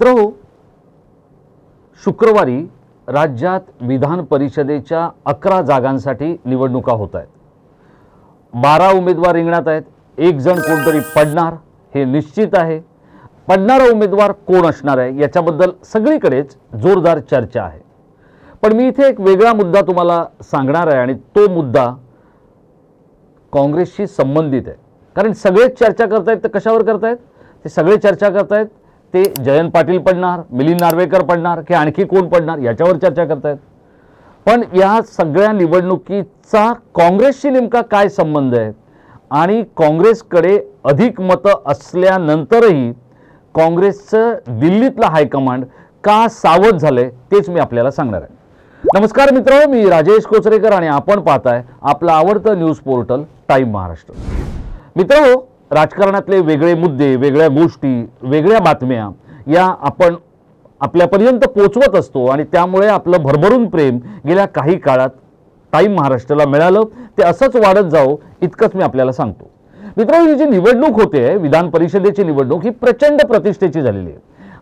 मित्र शुक्रवारी राज्यात विधान परिषदेच्या अकरा जागांसाठी निवडणुका होत आहेत. बारा उमेदवार रिंगणात आहेत. एक जण कोणतरी पडणार हे निश्चित आहे. पडणारा उमेदवार कोण असणार आहे याच्याबद्दल सगळीकडेच जोरदार चर्चा आहे. पण मी इथे एक वेगळा मुद्दा तुम्हाला सांगणार आहे आणि तो मुद्दा काँग्रेसशी संबंधित आहे. कारण सगळेच चर्चा करतायत तर कशावर करतायत? ते सगळे चर्चा करतायत ते जयंत पाटील पडणार मिलिंद नार्वेकर पडणार की आणखी कोण पडणार याच्यावर चर्चा करतायत. पण या सगळ्या निवडणुकीचा काँग्रेसशी नेमका काय संबंध आहे? आणि काँग्रेसकडे अधिक मतं असल्यानंतरही काँग्रेसचं दिल्लीतलं हायकमांड का सावध झालंय तेच मी आपल्याला सांगणार आहे. नमस्कार मित्र मी राजेश कोचरेकर आणि आपण पाहताय आपलं आवडतं न्यूज पोर्टल टाईम महाराष्ट्र. मित्र हो, राजकारणातले वेगळे मुद्दे वेगळ्या गोष्टी वेगळ्या बातम्या या आपण आपल्यापर्यंत पोचवत असतो आणि त्यामुळे आपलं भरभरून प्रेम गेल्या काही काळात टाईम महाराष्ट्राला मिळालं. ते असंच वाढत जावं इतकंच मी आपल्याला सांगतो. मित्रांनो ही जी निवडणूक होते विधान परिषदेची निवडणूक ही प्रचंड प्रतिष्ठेची झालेली आहे.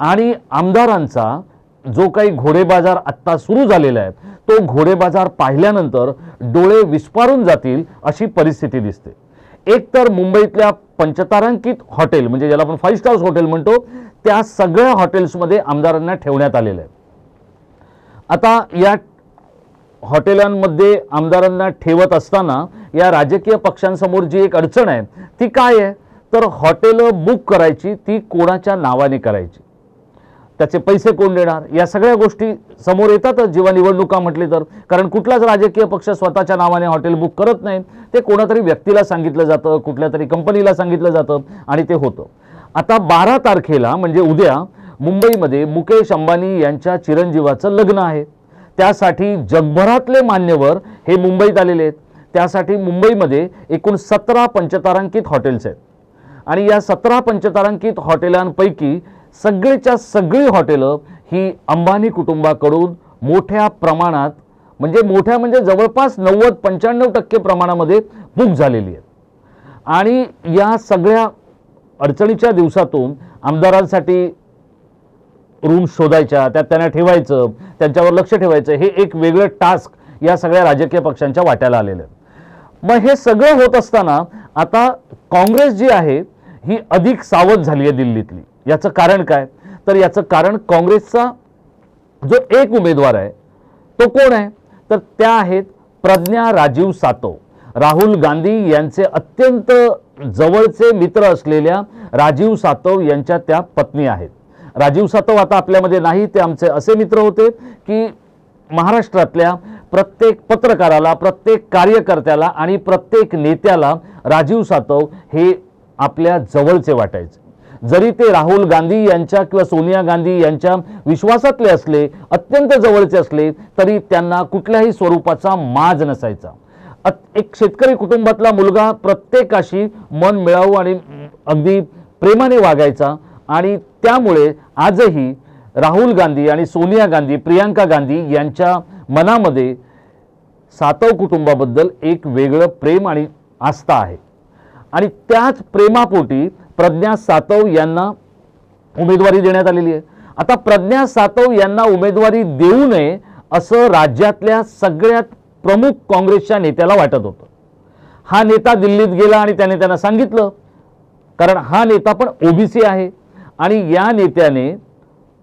आणि आमदारांचा जो काही घोडेबाजार आत्ता सुरू झालेला आहे तो घोडेबाजार पाहिल्यानंतर डोळे विस्पारून जातील अशी परिस्थिती दिसते. एक तर मुंबईतल्या पंचतारांकित हॉटेल म्हणजे ज्याला आपण फाईव्ह स्टार्स हॉटेल म्हणतो त्या सगळ्या हॉटेल्समध्ये आमदारांना ठेवण्यात आलेलं आहे. आता या हॉटेलांमध्ये आमदारांना ठेवत असताना या राजकीय पक्षांसमोर जी एक अडचण आहे ती काय आहे? तर हॉटेलं बुक करायची ती कोणाच्या नावाने करायची? त्याचे पैसे कोण देणार? या सगळ्या गोष्टी समोर येतातच जेव्हा निवडणुका म्हटली तर. कारण कुठलाच राजकीय पक्ष स्वतःच्या नावाने हॉटेल बुक करत नाही. ते कोणातरी व्यक्तीला सांगितलं जातं कुठल्या तरी कंपनीला सांगितलं जातं आणि ते होतं. आता बारा तारखेला म्हणजे उद्या मुंबईमध्ये मुकेश अंबानी यांच्या चिरंजीवाचं लग्न आहे. त्यासाठी जगभरातले मान्यवर हे मुंबईत आलेले आहेत. त्यासाठी मुंबईमध्ये एकूण सतरा पंचतारांकित हॉटेल्स आहेत. आणि या सतरा पंचतारांकित हॉटेलांपैकी सगळीच्या सगळी हॉटेलं ही अंबानी कुटुंबाकडून मोठ्या प्रमाणात म्हणजे मोठ्या म्हणजे जवळपास नव्वद पंच्याण्णव टक्के प्रमाणामध्ये बुक झालेली आहेत. आणि या सगळ्या अडचणीच्या दिवसातून आमदारांसाठी रूम शोधायच्या त्यात त्यांना ठेवायचं त्यांच्यावर लक्ष ठेवायचं हे एक वेगळं टास्क या सगळ्या राजकीय पक्षांच्या वाट्याला आलेलं आहे. मग हे सगळं होत असताना आता काँग्रेस जी आहे ही अधिक सावध झाली आहे दिल्लीतली. याचं कारण काय? तर याचं कारण काँग्रेसचा जो एक उमेदवार आहे तो कोण आहे? तर त्या आहेत प्रज्ञा राजीव सातव. राहुल गांधी यांचे अत्यंत जवळचे मित्र असलेल्या राजीव सातव यांच्या त्या पत्नी आहेत. राजीव सातव आता आपल्यामध्ये नाही ते आमचे असे मित्र होते की महाराष्ट्रातल्या प्रत्येक पत्रकाराला प्रत्येक कार्यकर्त्याला आणि प्रत्येक नेत्याला राजीव सातव हे आपल्या जवळचे वाटायचे. जरी ते राहुल गांधी यांच्या किंवा सोनिया गांधी यांच्या विश्वासातले असले अत्यंत जवळचे असले तरी त्यांना कुठल्याही स्वरूपाचा माज नसायचा. एक शेतकरी कुटुंबातला मुलगा प्रत्येकाशी मन मिळावू आणि अगदी प्रेमाने वागायचा आणि त्यामुळे आजही राहुल गांधी आणि सोनिया गांधी प्रियांका गांधी यांच्या मनामध्ये सातव कुटुंबाबद्दल एक वेगळं प्रेम आणि आस्था आहे. आणि त्याच प्रेमापोटी प्रज्ञा सातव यांना उमेदवारी देण्यात आलेली आहे. आता प्रज्ञा सातव यांना उमेदवारी देऊ नये असं राज्यातल्या सगळ्यात प्रमुख काँग्रेसच्या नेत्याला वाटत होतं. हा नेता दिल्लीत गेला आणि त्याने त्यांना सांगितलं. कारण हा नेता पण ओबीसी आहे. आणि या नेत्याने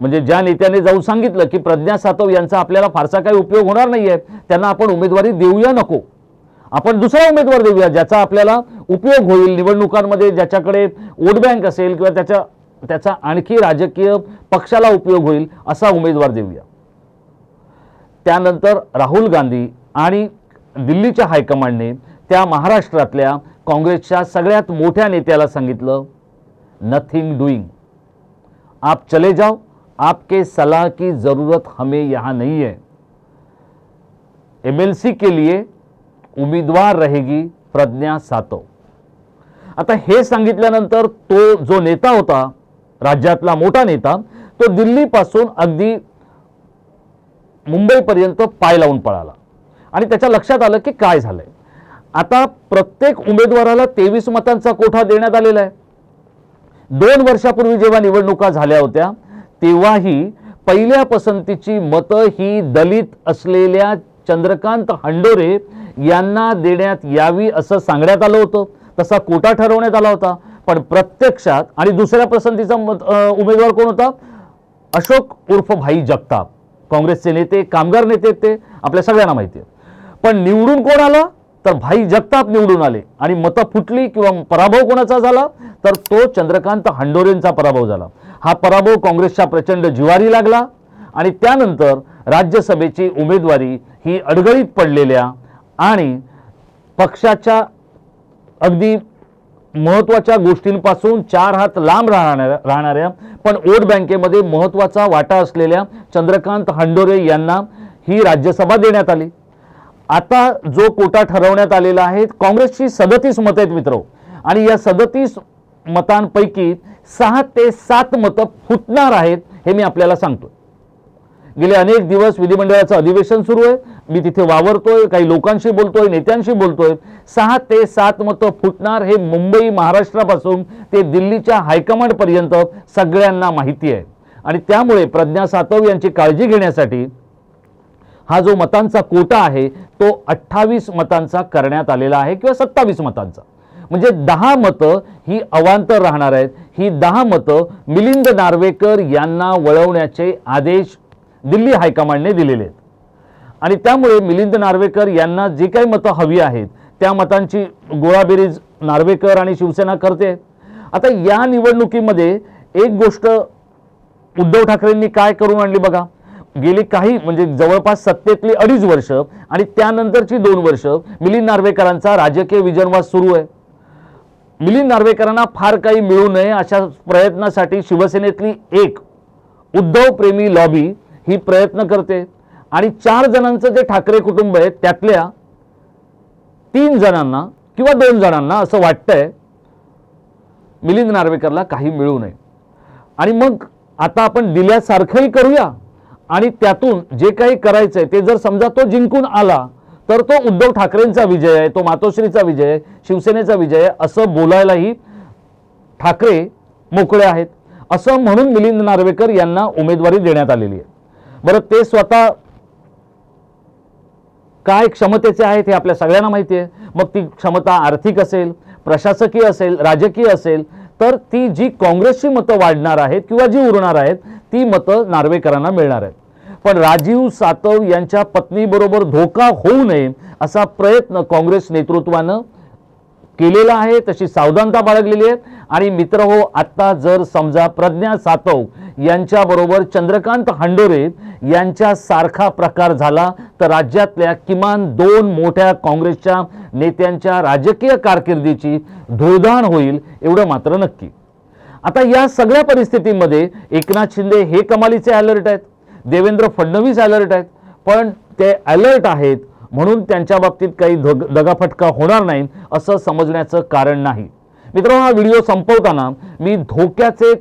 म्हणजे ज्या नेत्याने जाऊन सांगितलं की प्रज्ञा सातव यांचा आपल्याला फारसा काही उपयोग होणार नाही आहे त्यांना आपण उमेदवारी देऊया नको. आपण दुसरा उमेदवार देऊया ज्याचा आपल्याला उपयोग होईल. निवडणुकांमध्ये ज्याच्याकडे वोट बँक असेल किंवा त्याच्या त्याचा आणखी राजकीय पक्षाला उपयोग होईल असा उमेदवार देऊया. त्यानंतर राहुल गांधी आणि दिल्लीच्या हायकमांडने त्या महाराष्ट्रातल्या काँग्रेसच्या सगळ्यात मोठ्या नेत्याला सांगितलं नथिंग डुईंग आप चले जाओ. आपके सलाह की ज़रूरत हमें यहाँ नहीं है. एमएलसी के लिए उमेदवार रहेगी प्रज्ञा सातव. आता हे सांगितल्यानंतर तो जो नेता होता राज्यातला मोठा नेता तो दिल्लीपासून अगदी मुंबईपर्यंत पाय लावून पळाला. आणि त्याच्या लक्षात आलं की काय झालंय. आता प्रत्येक उमेदवाराला तेवीस मतांचा कोठा देण्यात आलेला आहे. दोन वर्षापूर्वी जेव्हा निवडणुका झाल्या होत्या तेव्हाही पहिल्या पसंतीची मतं ही दलित असलेल्या चंद्रकांत हंडोरे यांना देण्यात यावी असं सांगण्यात आलं होतं. तसा कोटा ठरवण्यात आला होता. पण प्रत्यक्षात आणि दुसऱ्या पसंतीचा मत उमेदवार कोण होता? अशोक उर्फ भाई जगताप. काँग्रेसचे नेते कामगार नेते ते. आपल्या सगळ्यांना माहिती आहे. पण निवडून कोण आला? तर भाई जगताप निवडून आले. आणि मतं फुटली किंवा पराभव कोणाचा झाला? तर तो चंद्रकांत हंडोरेंचा पराभव झाला. हा पराभव काँग्रेसच्या प्रचंड जिवारी लागला. आणि त्यानंतर राज्यसभेची उमेदवारी ही अडगळीत पडलेल्या आणि पक्षाच्या अगदी महत्त्वाच्या गोष्टींपासून चार हात लांब राहणाऱ्या राहणाऱ्या पण वोट बँकेमध्ये महत्त्वाचा वाटा असलेल्या चंद्रकांत हंडोरे यांना ही राज्यसभा देण्यात आली. आता जो कोटा ठरवण्यात आलेला आहे काँग्रेसची सदतीस मतं आहेत मित्र. आणि या सदतीस मतांपैकी सहा ते सात मतं फुटणार आहेत हे मी आपल्याला सांगतो गेले अनेक दिवस विधिमंडळाचं अधिवेशन सुरू आहे. मी तिथे वावरतोय काही लोकांशी बोलतोय नेत्यांशी बोलतोय. सहा ते सात मतं फुटणार हे मुंबई महाराष्ट्रापासून ते दिल्लीच्या हायकमांडपर्यंत सगळ्यांना माहिती आहे. आणि त्यामुळे प्रज्ञा सातव यांची काळजी घेण्यासाठी हा जो मतांचा कोटा आहे तो अठ्ठावीस मतांचा करण्यात आलेला आहे किंवा सत्तावीस मतांचा. म्हणजे दहा मतं ही अवांतर राहणार आहेत. ही दहा मतं मिलिंद नार्वेकर यांना वळवण्याचे आदेश दिल्ली हायकमांडने दिलेले आहेत. आणि त्यामुळे मिलिंद नार्वेकर यांना जी काही मतं हवी आहेत त्या मतांची गोळाबेरीज नार्वेकर आणि शिवसेना करते. आता या निवडणुकीमध्ये एक गोष्ट उद्धव ठाकरेंनी काय करून आणली बघा. गेली काही म्हणजे जवळपास सत्तेतली अडीच वर्ष आणि त्यानंतरची दोन वर्ष मिलिंद नार्वेकरांचा राजकीय विजनवास सुरू आहे. मिलिंद नार्वेकरांना फार काही मिळू नये अशा प्रयत्नासाठी शिवसेनेतली एक उद्धव प्रेमी लॉबी ही प्रयत्न करते. आणि चार जणांचं जे ठाकरे कुटुंब आहे त्यातल्या तीन जणांना किंवा दोन जणांना असं वाटतंय मिलिंद नार्वेकरला काही मिळू नये. आणि मग आता आपण दिल्यासारखंही करूया आणि त्यातून जे काही करायचंय ते जर समजा तो जिंकून आला तर तो उद्धव ठाकरेंचा विजय आहे तो मातोश्रीचा विजय आहे शिवसेनेचा विजय आहे असं बोलायलाही ठाकरे मोकळे आहेत. असं म्हणून मिलिंद नार्वेकर यांना उमेदवारी देण्यात आलेली आहे. बरं ते स्वतः काय क्षमतेचे आहेत हे आपल्या सगळ्यांना माहिती आहे. मग ती क्षमता आर्थिक असेल प्रशासकीय असेल राजकीय असेल तर ती जी काँग्रेसची मतं वाढणार आहेत किंवा जी उरणार आहेत ती मतं नार्वेकरांना मिळणार आहेत. पण राजीव सातव यांच्या पत्नीबरोबर धोका होऊ नये असा प्रयत्न काँग्रेस नेतृत्वानं केलेला आहे तशी सावधानता बाळगलेली आहे. आणि मित्र हो आत्ता जर समजा प्रज्ञा सातव यांच्याबरोबर चंद्रकांत हंडोरे यांच्या सारखा प्रकार झाला तर राज्यातल्या किमान दोन मोठ्या काँग्रेसच्या नेत्यांच्या राजकीय कारकिर्दीची धुळधाण होईल एवढं मात्र नक्की. आता या सगळ्या परिस्थितीमध्ये एकनाथ शिंदे हे कमालीचे अलर्ट आहेत. देवेंद्र फडणवीस अलर्ट आहेत. पण ते अलर्ट आहेत म्हणून त्यांच्या बाबतीत काही धग दगाफटका होणार नाही असं समजण्याचं कारण नाही. मित्रांनो हा व्हिडिओ संपवताना मी धोक्याचे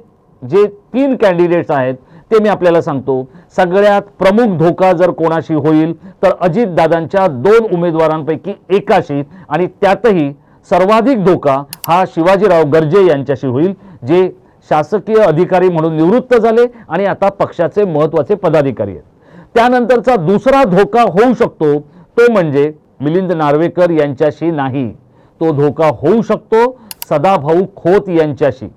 जे तीन कॅन्डिडेट्स आहेत ते मी आपल्याला सांगतो. सगळ्यात प्रमुख धोका जर कोणाशी होईल तर अजितदादांच्या दोन उमेदवारांपैकी एकाशी आणि त्यातही सर्वाधिक धोका हा शिवाजीराव गर्जे यांच्याशी होईल जे शासकीय अधिकारी म्हणून निवृत्त झाले आणि आता पक्षाचे महत्त्वाचे पदाधिकारी आहेत. त्यानंतरचा दुसरा धोका होऊ शकतो तो म्हणजे मिलिंद नार्वेकर यांच्याशी नाही. तो धोका होऊ शकतो सदाभाऊ खोत यांच्याशी.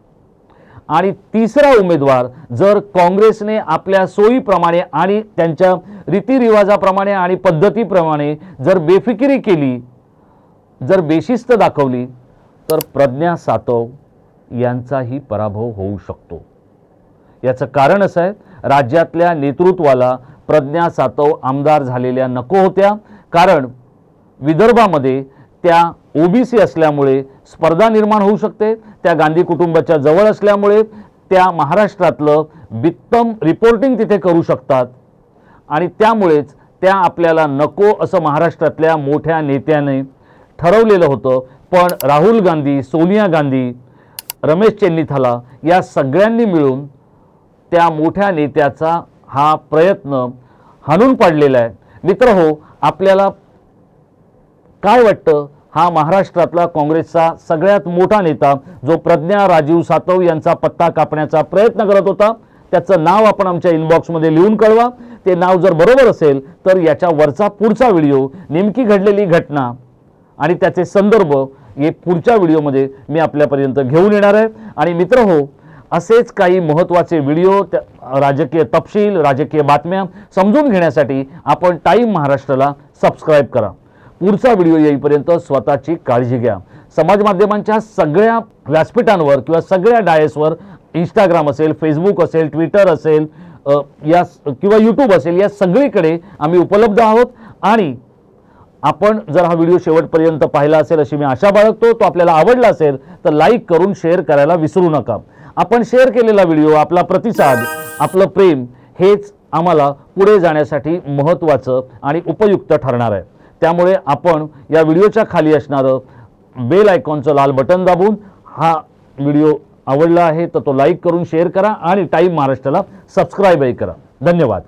आणि तिसरा उमेदवार जर काँग्रेसने आपल्या सोयीप्रमाणे आणि त्यांच्या रीतिरिवाजाप्रमाणे आणि पद्धतीप्रमाणे जर बेफिकिरी केली जर बेशिस्त दाखवली तर प्रज्ञा सातव यांचाही पराभव होऊ शकतो. याचं कारण असं आहे राज्यातल्या नेतृत्वाला प्रज्ञा सातव आमदार झालेल्या नको होत्या. कारण विदर्भामध्ये त्या ओबीसी असल्यामुळे स्पर्धा निर्माण होऊ शकते त्या गांधी कुटुंबाच्या जवळ असल्यामुळे त्या महाराष्ट्रातलं बित्तम रिपोर्टिंग तिथे करू शकतात. आणि त्यामुळेच त्या आपल्याला नको असं महाराष्ट्रातल्या मोठ्या नेत्याने ठरवलेलं होतं. पण राहुल गांधी सोनिया गांधी रमेश चेन्नीथाला या सगळ्यांनी मिळून त्या मोठ्या नेत्याचा हा प्रयत्न हाणून पाडलेला आहे. मित्र हो आपल्याला काय वाटतं? हा महाराष्ट्रातला काँग्रेसचा सगळ्यात मोठा नेता जो प्रज्ञा राजीव सातव यांचा पत्ता कापण्याचा प्रयत्न करत होता त्याचं नाव आपण आमच्या इनबॉक्समध्ये लिहून कळवा. ते नाव जर बरोबर असेल तर याच्या वरचा पुढचा व्हिडिओ नेमकी घडलेली घटना आणि त्याचे संदर्भ हे पुढच्या व्हिडिओमध्ये मी आपल्यापर्यंत घेऊन येणार आहे. आणि मित्र हो असेच काही महत्त्वाचे व्हिडिओ त्या राजकीय तपशील राजकीय बातम्या समजून घेण्यासाठी आपण टाईम महाराष्ट्राला सबस्क्राईब करा. पुढचा व्हिडिओ येईपर्यंत स्वतःची काळजी घ्या. समाज माध्यमांच्या सगळ्या व्यासपीठांवर किंवा सगळ्या डायसवर इंस्टाग्राम असेल फेसबुक असेल ट्विटर असेल या किंवा यूट्यूब असेल या सगळीकडे आम्ही उपलब्ध आहोत. आणि आपण जर हा व्हिडिओ शेवटपर्यंत पाहिला असेल अशी मी आशा बाळगतो तो आपल्याला आवडला असेल तर लाईक करून शेअर करायला विसरू नका. आपण शेअर केलेला व्हिडिओ आपला प्रतिसाद आपलं प्रेम हेच आम्हाला पुढे जाण्यासाठी महत्त्वाचं आणि उपयुक्त ठरणार आहे. त्यामुळे आपण या व्हिडिओच्या खाली असणारं बेल आयकॉनचं लाल बटन दाबून हा व्हिडिओ आवडला आहे तर तो लाईक करून शेअर करा आणि टाईम महाराष्ट्राला सबस्क्राईबही करा. धन्यवाद.